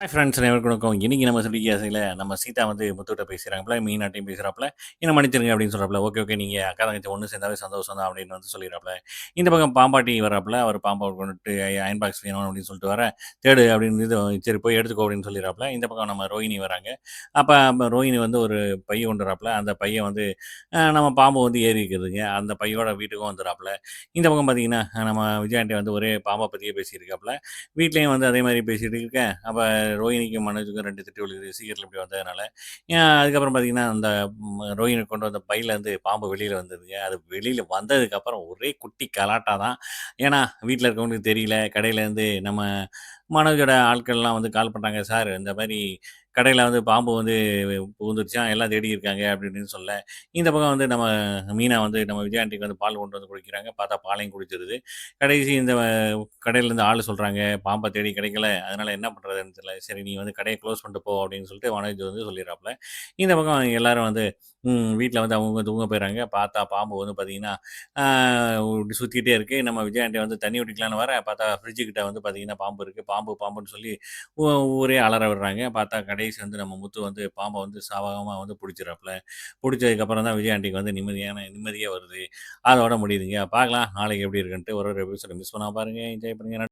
Hi friends அனைவருக்கும் வணக்கம். இன்றைக்கி நம்ம சொல்லி நம்ம சீதா வந்து முத்துக்கிட்ட பேசுகிறாப்புல மீனாட்டையும் பேசுகிறாப்புல என்ன மன்னிச்சிருங்க அப்படின்னு சொல்கிறாப்புல ஓகே ஓகே நீங்கள் அக்கா தங்கச்சி ஒன்று சேர்ந்தாவே சந்தோஷம் தான் அப்படின்னு வந்து சொல்லிடுறாப்புல. இந்த பக்கம் பாம்பாட்டி வராப்புல அவர் பாம்பா கொண்டுட்டு அயன் பாக்ஸ் வேணும் அப்படின்னு சொல்லிட்டு வர தேடு அப்படின்னு இது சரி போய் எடுத்துக்கோ அப்படின்னு சொல்லிடுறாப்புல. இந்த பக்கம் நம்ம ரோஹிணி வராங்க. அப்போ ரோஹிணி வந்து ஒரு பைய கொண்டு வராப்புல அந்த பையன் வந்து நம்ம பாம்பு வந்து ஏறி இருக்குதுங்க. அந்த பையோட வீட்டுக்கும் வந்துடுறாப்புல. இந்த பக்கம் பார்த்தீங்கன்னா நம்ம விஜயாண்டி வந்து ஒரே பாம்பை பற்றியே பேசியிருக்காப்புல. வீட்லேயும் வந்து அதே மாதிரி பேசிகிட்டு இருக்கேன். அப்போ ரோஹினிக்கும் மனோஜுக்கும் ரெண்டு திட்டு விழுகுது. சீக்கிரத்தில் இப்படி வந்ததுனால. அதுக்கப்புறம் பார்த்தீங்கன்னா அந்த ரோஹினி கொண்டு வந்த பையிலேருந்து பாம்பு வெளியில் வந்ததுங்க அது வெளியில் வந்ததுக்கப்புறம் ஒரே குட்டி கலாட்டா தான். ஏன்னா வீட்டில் இருக்கவங்களுக்கு தெரியல. கடையிலேருந்து நம்ம மனோஜோட ஆட்கள்லாம் வந்து கால் பண்ணுறாங்க சார் இந்த மாதிரி கடையில் வந்து பாம்பு வந்து புகுந்துருச்சான் எல்லாம் தேடி இருக்காங்க அப்படின்னு சொல்ல இந்த பக்கம் வந்து நம்ம மீனா வந்து நம்ம விஜயாண்டிக்கு வந்து பால் கொண்டு வந்து குடிக்கிறாங்க. பார்த்தா பாலையும் குடிச்சிருது. கடைசி இந்த கடையிலேருந்து ஆள் சொல்கிறாங்க பாம்பை தேடி கிடைக்கல அதனால் என்ன பண்ணுறதுன்னு தெரியல. சரி நீ வந்து கடையை க்ளோஸ் பண்ணிட்டு போ அப்படின்னு சொல்லிட்டு வனஜ் வந்து சொல்லிடுறாப்புல. இந்த பக்கம் எல்லாரும் வந்து வீட்டில் வந்து அவங்க தூங்க போயிடுறாங்க பார்த்தா பாம்பு வந்து பார்த்தீங்கன்னா சுற்றிக்கிட்டே இருக்குது நம்ம விஜயாண்டி வந்து தண்ணி குடிக்கலான்னு வர பார்த்தா ஃப்ரிட்ஜு கிட்ட வந்து பார்த்தீங்கன்னா பாம்பு இருக்குது பாம்பு பாம்புன்னு சொல்லி ஊ- ஊரே அலற விடுறாங்க. பார்த்தா கடைசி வந்து நம்ம முத்து வந்து பாம்பை வந்து சாவகமாக வந்து பிடிச்சிடறாப்புல. பிடிச்சதுக்கப்புறம் தான் விஜயாண்டிக்கு வந்து நிம்மதியான நிம்மதியாக வருது. அதோட முடியுதுங்க. பார்க்கலாம். நாளைக்கு எப்படி இருக்குன்ட்டு ஒரு ஒரு எபிசோட மிஸ் பண்ணால் பாருங்கள் என்ஜாய் பண்ணுங்க.